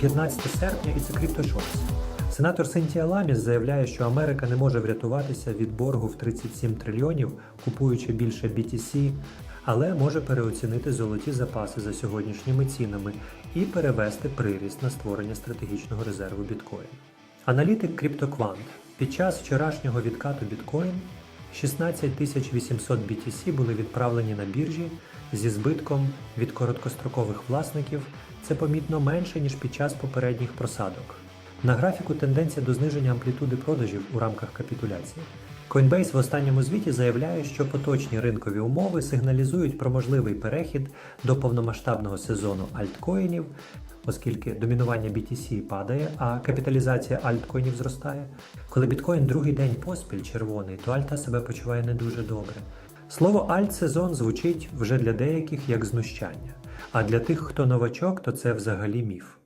15 серпня і це CryptoShorts. Сенатор Синтія Ламіс заявляє, що Америка не може врятуватися від боргу в 37 трильйонів, купуючи більше BTC, але може переоцінити золоті запаси за сьогоднішніми цінами і перевести приріст на створення стратегічного резерву біткоін. Аналітик CryptoQuant під час вчорашнього відкату біткоін 16 800 BTC були відправлені на біржі зі збитком від короткострокових власників. Це помітно менше ніж під час попередніх просадок. На графіку тенденція до зниження амплітуди продажів у рамках капітуляції. Coinbase в останньому звіті заявляє, що поточні ринкові умови сигналізують про можливий перехід до повномасштабного сезону альткоїнів, оскільки домінування BTC падає, а капіталізація альткоїнів зростає. Коли біткоін другий день поспіль червоний, то альта себе почуває не дуже добре. Слово альт-сезон звучить вже для деяких як знущання, а для тих, хто новачок, то це взагалі міф.